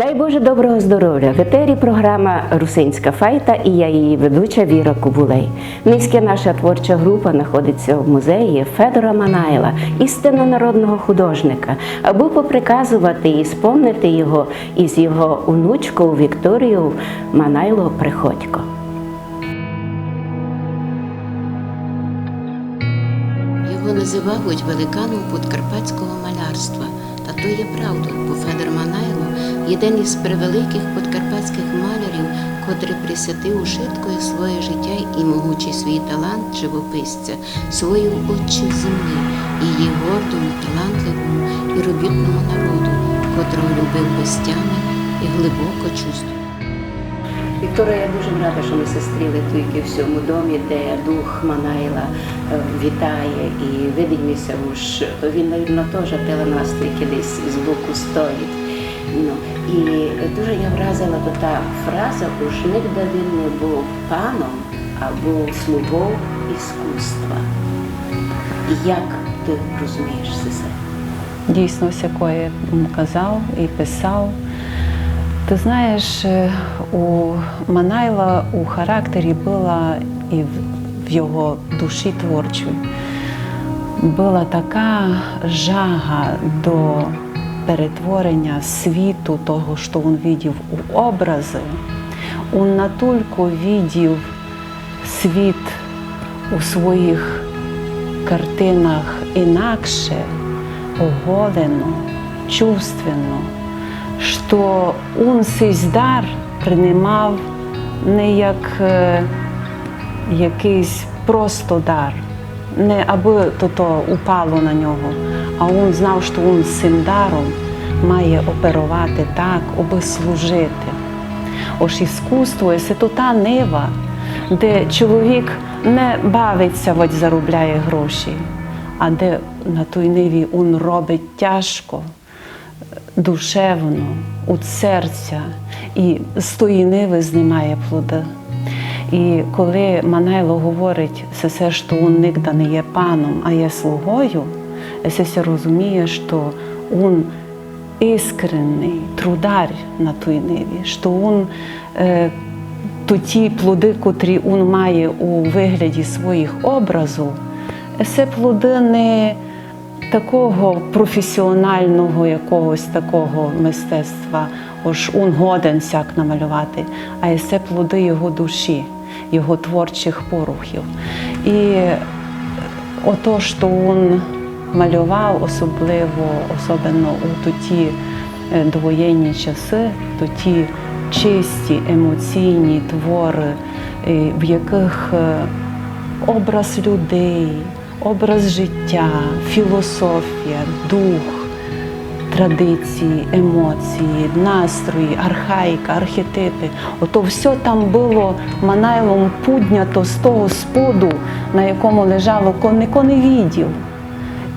Дай Боже доброго здоров'я! В етері програма Русинська файта і я її ведуча Віра Кубулей. Низька наша творча група знаходиться в музеї Федора Манайла, істинно народного художника, аби поприказувати і спомнити його із його онучкою Вікторією Манайло Приходько. Його називають великаном подкарпатського малярства. Та то є правда, бо Федор Манайло один із превеликих подкарпатських малярів, котрий присвятив ушиткою своє життя і могучий свій талант живописця, свою отчу землі, її гордому, талантливому і робітному народу, котрого любив безтями і глибоко чувствував. Вікторія, я дуже рада, що ми зустріли тільки в цьому домі, де дух Манайла е, вітає і видимося уж. Він, мабуть, теж теле нас десь з боку стоїть. Ну, і дуже я вразила то та фраза, уж нігде він не був паном, а був слугою іскусства. Як ти розумієш це? дійсно всякое м, казав і писав. Ти знаєш, е, у Манайла у характері була і в, його душі творчої була така жага до перетворення світу, того, що він видів у образи. Він натільки видів світ у своїх картинах інакше, оголено, чувственно, що він цей дар приймав не як е, якийсь просто дар, не аби то, упало на нього, а він знав, що він цим даром має оперувати так, аби служити. Ось іскусство це то та нива, де чоловік не бавиться, от заробляє гроші, а де на той ниві він робить тяжко, душевно, від серця, і з тої ниви знімає плоди. І коли Манайло говорить, це все, що він не є паном, а є слугою, все розуміє, що він іскренний трудар на той ниві, що він е, то ті плоди, котрі він має у вигляді своїх образів, це плоди не такого професіонального якогось такого мистецтва, ось він годен сяк намалювати, а це плоди його душі, його творчих порухів. І ото, що він малював, особливо, особливо у ті е, довоєнні часи, то ті чисті емоційні твори, е, в яких е, образ людей, образ життя, філософія, дух, традиції, емоції, настрої, архаїка, архетипи. Ото все там було манайлом піднято з того споду, на якому лежало ніхто не.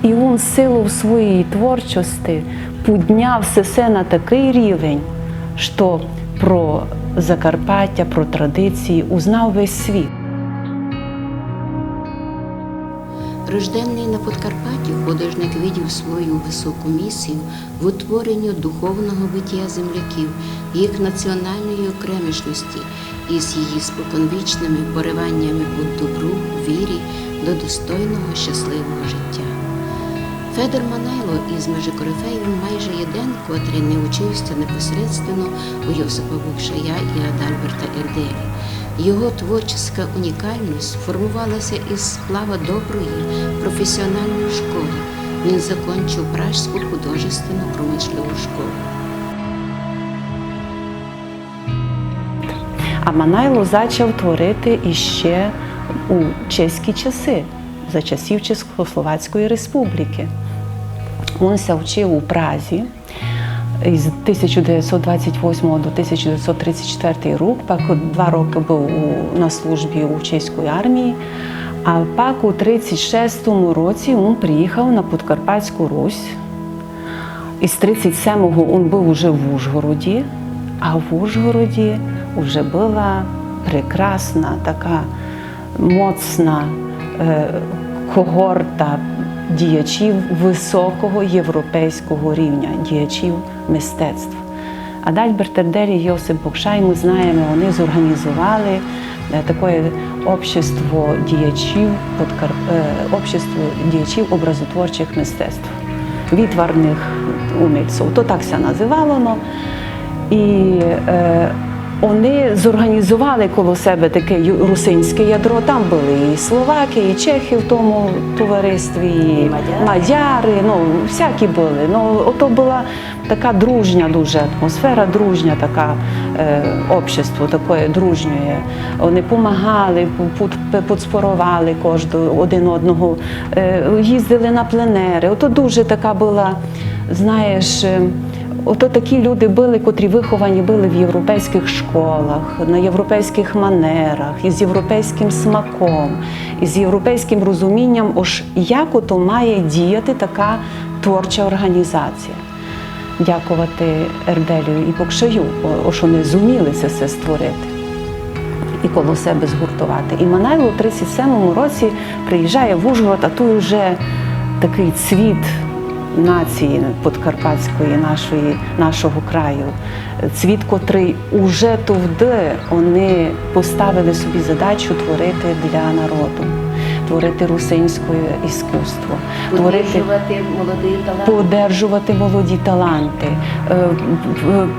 І він силу своєї творчості підняв все на такий рівень, що про Закарпаття, про традиції узнав весь світ. Рожденний на Подкарпатті, художник видів свою високу місію в утворенні духовного биття земляків, їх національної окремішності із її споконвічними пориваннями у добру, вірі до достойного щасливого життя. Федор Манайло із Межикорифеєм майже єдин, котрий не учився непосередственно у Йосипа Букшая і Адальберта Ерделі. Його творческа унікальність формувалася із сплава доброї професіональної школи. Він закінчив Пражську художественну промислову школу. А Манайло почав творити іще у чеські часи, за часів Чехословацької республіки. Він ся вчив у Празі з 1928 до 1934 рік, пак два роки був на службі у чеської армії. А пак у 36-му році він приїхав на Подкарпатську Русь. Із 37-го він був уже в Ужгороді, а в Ужгороді вже була прекрасна така моцна е, когорта діячів високого європейського рівня, діячів мистецтв. Адальберт Ердель і Йосип Бокшай, ми знаємо, вони зорганізували е, таке общество діячів, е, общество діячів образотворчих мистецтв, відварних умільців. То так це називало. І е, вони зорганізували коло себе таке русинське ядро. Там були і словаки, і чехи в тому товаристві, і мадяри. мадяри, ну всякі були. Ну, ото була така дружня дуже атмосфера, дружня така е, общество, таке дружньої. Вони допомагали, подспорували кожного один одного, е, їздили на пленери. Ото дуже така була, знаєш. Ото такі люди були, котрі виховані були в європейських школах, на європейських манерах, із європейським смаком, із європейським розумінням, ось як ото має діяти така творча організація. Дякувати Ерделю і Бокшаю, о- о, що вони зуміли це все створити і коло себе згуртувати. І Манайло у 37-му році приїжджає в Ужгород, а тут вже такий цвіт нації подкарпатської нашої, нашого краю. Цвіт, котрий уже товде вони поставили собі задачу творити для народу, творити русинське іскусство, творити Подвижувати молодий подержувати молоді таланти, е,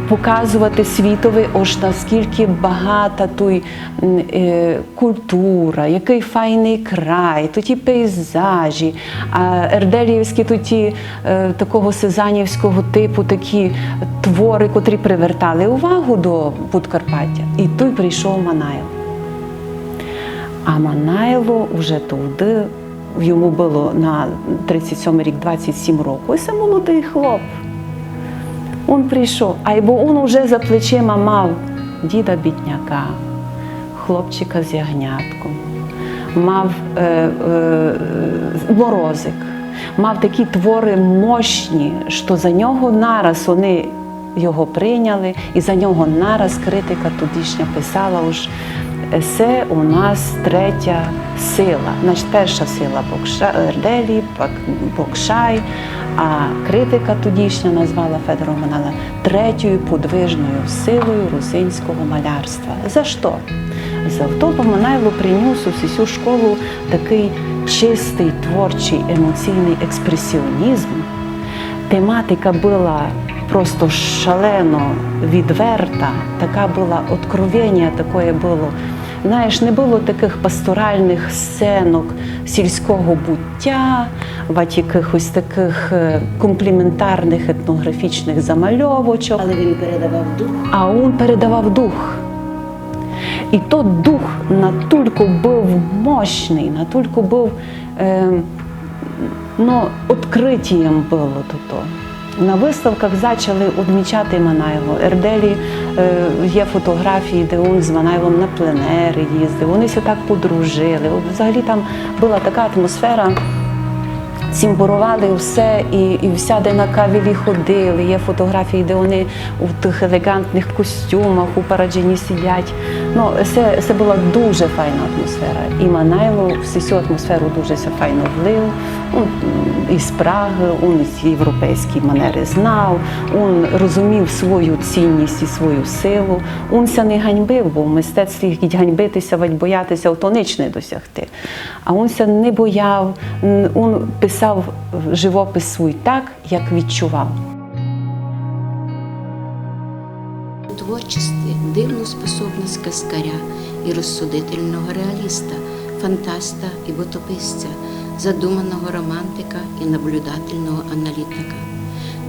показувати світові, ось наскільки багата той е, культура, який файний край, то ті пейзажі, а ерделіївські то ті е, такого сезанівського типу, такі твори, котрі привертали увагу до Подкарпаття. І тут прийшов Манайл. А Манайло вже туди, йому було на 37 рік 27 років, і це молодий хлоп. Він прийшов, а бо він вже за плечима мав діда бідняка, хлопчика з ягнятком, мав е, е, морозик, мав такі твори мощні, що за нього нараз вони його прийняли, і за нього нараз критика тодішня писала уж. Це у нас третя сила. Значить, перша сила Бокша, Ерделі, Бокшай, а критика тодішня назвала Федора Манала третьою подвижною силою русинського малярства. За що? За то, бо Манайло приніс у всю школу такий чистий, творчий, емоційний експресіонізм. Тематика була просто шалено відверта, така була откровення, таке було. Знаєш, не було таких пасторальних сценок сільського буття, вать якихось таких е, компліментарних етнографічних замальовочок. Але він передавав дух. А він передавав дух. І той дух натільки був мощний, натільки був е, ну, відкриттям було то. На виставках почали відмічати Манайло. Ерделі е, є фотографії, де він з Манайлом на пленери їздив. Вони все так подружили. Взагалі там була така атмосфера. Цімбурували все і, і вся де на кавілі ходили. Є фотографії, де вони у тих елегантних костюмах у Параджині сидять. Ну, це, це була дуже файна атмосфера. І Манайло всю цю атмосферу дуже файно влив. Он із Праги, він європейські манери знав, він розумів свою цінність і свою силу. Він ся не ганьбив, бо в мистецтві ганьбитися, боятися, ніч не досягти. А він ся не бояв, н- він писав живопис свій так, як відчував. У творчестві дивну способність каскаря і розсудительного реаліста, фантаста і битописця, задуманого романтика і наблюдательного аналітика.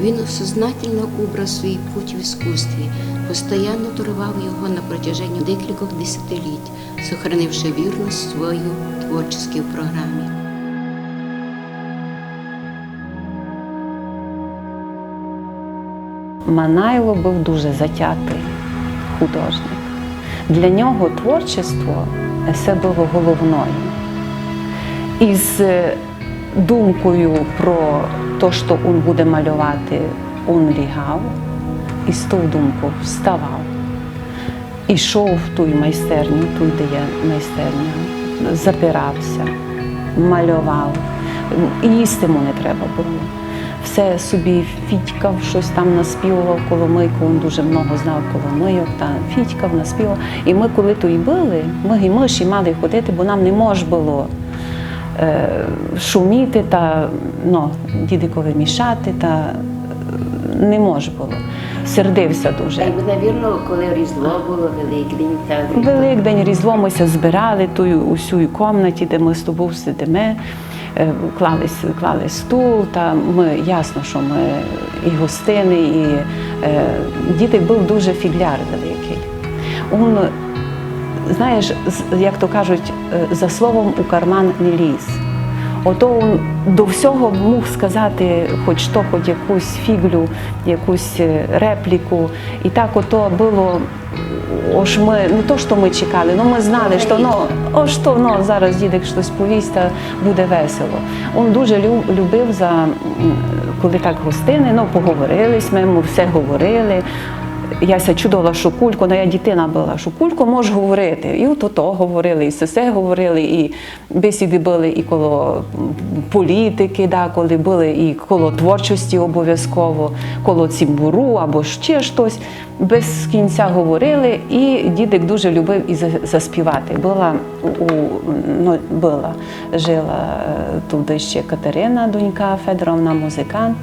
Він осознательно убрав свій путь в іскусстві, постоянно турував його на протяженні декількох десятиліть, сохранивши вірність свою творчій програмі. Манайло був дуже затятий художник. Для нього творчество це було головною. Із е, думкою про те, що він буде малювати, він лягав, і з ту думку вставав. Ішов в ту майстерню, тут, де є майстерня, запирався, малював. І їсти йому не треба було. все собі фітькав, щось там наспівував коломийку, він дуже много знав коломийок, та фітькав, наспівав. І ми, коли то й били, ми і миші мали ходити, бо нам не можна було шуміти та ну, дідикові мішати, та е, не може було. Сердився дуже. Та й навірно, коли Різдво було, Великдень, та Великдень, Різдво ми ся збирали ту усю кімнаті, де ми з тобою сидимо, е, клали, клали стул, та ми ясно, що ми і гостини, і е, дітей був дуже фігляр великий. Он, знаєш, як то кажуть, е, за словом у карман не ліз. Ото він до всього мог сказати хоч то, хоч якусь фіглю, якусь е, репліку. І так ото було. Ось ми не то, що ми чекали, але ми знали, що ну, ось то, ну, зараз дідик щось повість, та буде весело. Він дуже любив за коли так гостини, ну поговорились, ми йому все говорили. Я ся чудила, що кулько, ну я дитина була, що кулько може говорити. І от ото говорили, і сесе говорили, і бесіди були і коло політики, да, коли були і коло творчості обов'язково, коло цімбуру або ще щось. Без кінця говорили, і дідик дуже любив і заспівати. Була у ну, була, жила е, туди ще Катерина, донька Федоровна, музикант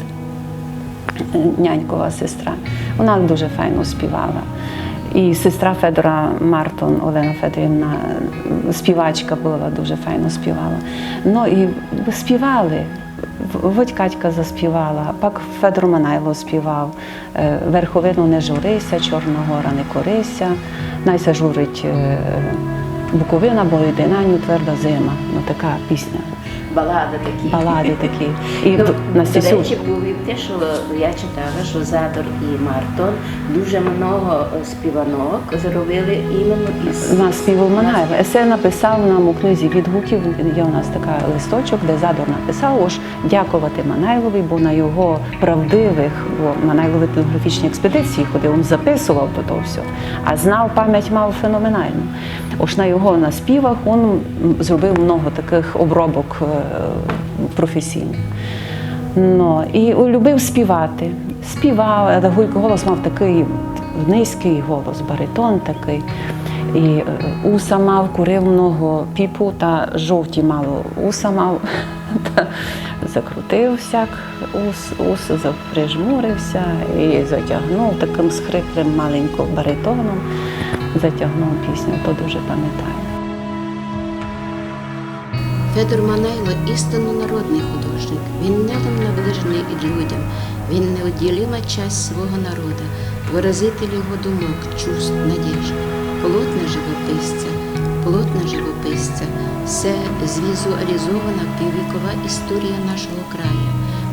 нянькова сестра. Вона дуже файно співала. І сестра Федора Мартон, Олена Федорівна, співачка була, дуже файно співала. Ну і співали. Водь Катька заспівала, пак Федор Манайло співав е, Верховину не журися, Чорногора не корися, найся журить е, Буковина, бо йде на ню тверда зима. Ну така пісня, балади такі. балади такі. І Ну, на до речі, був і те, що я читала, що Задор і Мартон дуже много співанок зробили іменно із На співу Манаєва. Есе написав нам у книзі відгуків. Є у нас така листочок, де Задор написав ось дякувати Манаєвові, бо на його правдивих, бо Манаєвові етнографічні експедиції ходив, він записував то, то все, а знав пам'ять мав феноменальну. Ось на його наспівах він зробив много таких обробок е, професійних. Ну, і любив співати. Співав, голос мав такий низький голос, баритон такий. І е, уса мав, курив много піпу та жовті мало уса мав. Та закрутив всяк ус, ус заприжмурився і затягнув таким схриплим маленьким баритоном. Затягнув пісню, то дуже пам'ятаю. Федор Манайло істинно народний художник. Він недом наближений і людям. Він неоділима часть свого народа, виразитель його думок, чувств, надіжд, полотна живописця, полотна живописця це звізуалізована піввікова історія нашого краю.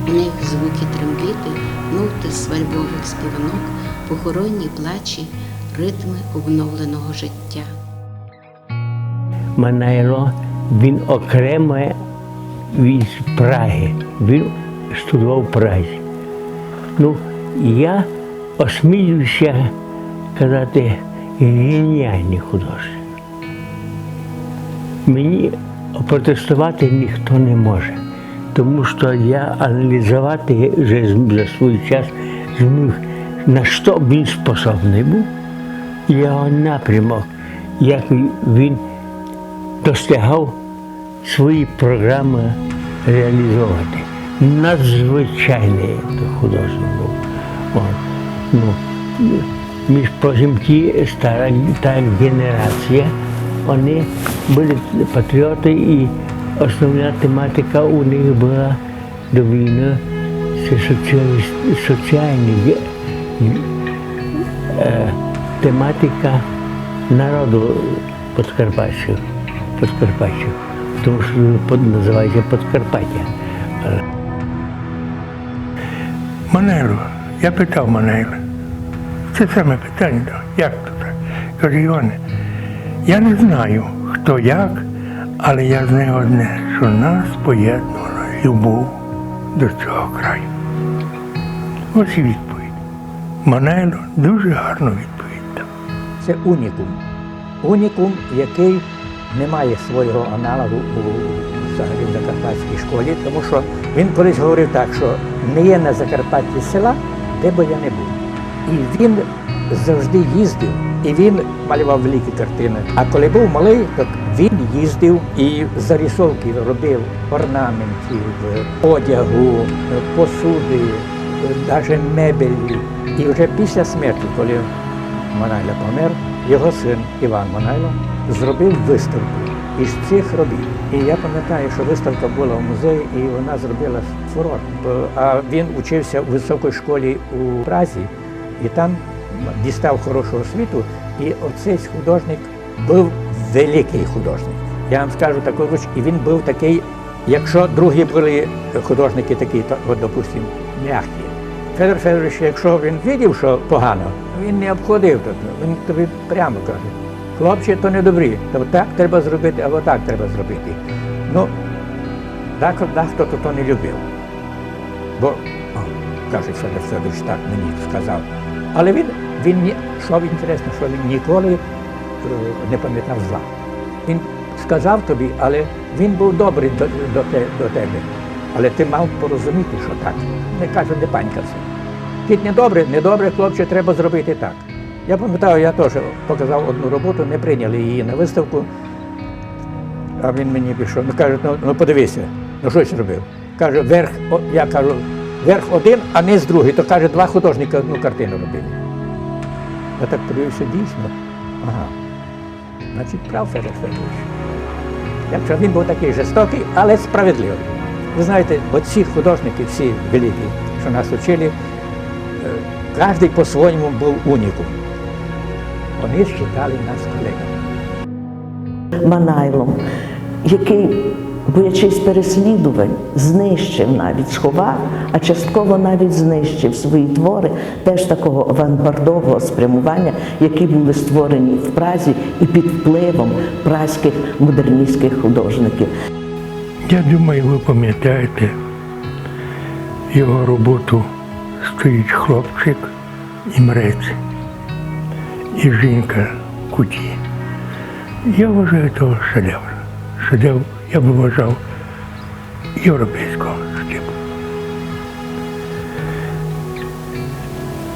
У них звуки трембіти, ноти свальбових співанок, похоронні плачі, ритми обновленого життя. Манайло, він окремо від Праги. Він студував в Празі. Ну, я осмілюся казати геніальний художник. Мені протестувати ніхто не може, тому що я аналізувати вже за свій час зміг, на що він способний був, його напрямок, як він достигав свої програми реалізовувати. Надзвичайний художник був. От. Ну, між прочим, ті стара та генерація, вони були патріоти і основна тематика у них була до війни це соціаліст- соціальні е, тематика народу. Подкарпаття. Тому що под- називається Подкарпаття. Манело, я питав Манела, це саме питання, да, як то так? Каже, Іване, я не знаю, хто як, але я знаю одне, що нас поєднувала любов до цього краю. Ось і відповідь. Манело дуже гарну відповідь. Це унікум. Унікум, який не має свого аналогу у взагалі в Закарпатській школі, тому що він колись говорив так, що не є на Закарпатті села, де би я не був. І він завжди їздив, і він малював великі картини. А коли був малий, то він їздив і зарисовки робив орнаментів, одягу, посуди, навіть мебелі. І вже після смерті, коли Манайла помер, його син Іван Манайло зробив виставку із цих робіт. І я пам'ятаю, що виставка була в музеї, і вона зробила фурор. А він учився у високій школі у Празі, і там дістав хорошу освіту. І оцей художник був великий художник. Я вам скажу таку річ, і він був такий, якщо другі були художники такі, то, от, допустимо, м'які. Федор Федорович, якщо він видів, що погано, він не обходив тут. Він тобі прямо каже, хлопче, то не добрі, то так треба зробити, або так треба зробити. Ну, дехто, дехто то, то не любив. Бо, о, каже Федор Федорович, так мені сказав. Але він, він що інтересно, що він ніколи е, не пам'ятав зла. Він сказав тобі, але він був добрий до, до, до тебе. Але ти мав порозуміти, що так. Не каже, не панькався. Кіт не добре, не добре, хлопче, треба зробити так. Я пам'ятаю, я теж показав одну роботу, не прийняли її на виставку. А він мені пішов, ну каже, ну, ну подивися, ну що ж робив? Каже, верх, о, я кажу, верх один, а низ другий. То каже, два художника одну картину робили. Я так подивився дійсно. Ага. Значить, прав Федор Федорович. Якщо він був такий жорстокий, але справедливий. Ви знаєте, оці художники, всі великі, що нас вчили, е, кожен по-своєму був унікум. Вони вважали нас колегами. Манайлом, який, боячись переслідувань, знищив навіть, сховав, а частково навіть знищив свої твори теж такого авангардового спрямування, які були створені в Празі і під впливом празьких модерністських художників. Я думаю, ви пам'ятаєте його роботу стоїть хлопчик і мрець, і жінка куті. Я вважаю того шедевр. Шедевр, я би вважав, європейського типу.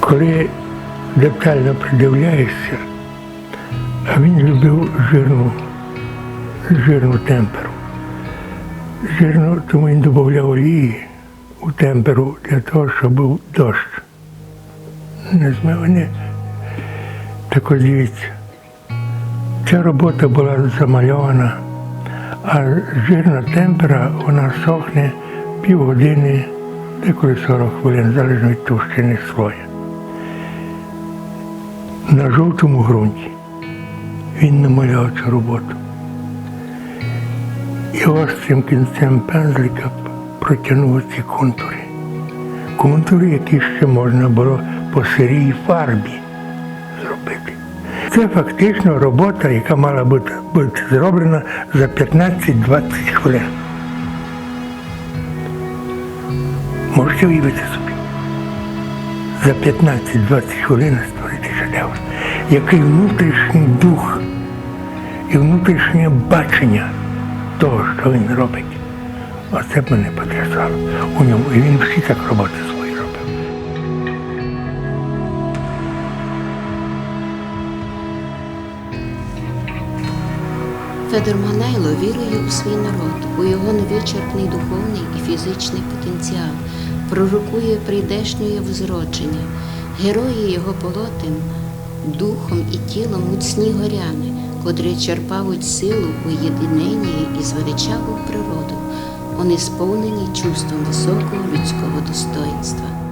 Коли детально придивляєшся, а він любив жирну, жирну темперу. Жирно, тому він додавав олії у темперу для того, щоб був дощ. Не змиване. Так ось дивіться. Ця робота була замальована, а жирна темпера вона сохне півгодини, деколи 40 хвилин, залежно від товщини слоя. На жовтому ґрунті він намаляв цю роботу. І острим кінцем пензлика протягнув ці контури. Контури, які ще можна було по сирій фарбі зробити. Це фактично робота, яка мала бути, бути зроблена за 15-20 хвилин. Можете уявити собі. За 15-20 хвилин створити шедевр, який внутрішній дух і внутрішнє бачення того, що він робить. Оце б мене потрясало у ньому. І він всі так роботи свої Федор Манайло вірує у свій народ, у його невичерпний духовний і фізичний потенціал, пророкує прийдешнє возродження. Герої його полотен духом і тілом міцні горяни, котрі черпають силу у єдиненні із величаву природу. Вони сповнені чувством високого людського достоїнства.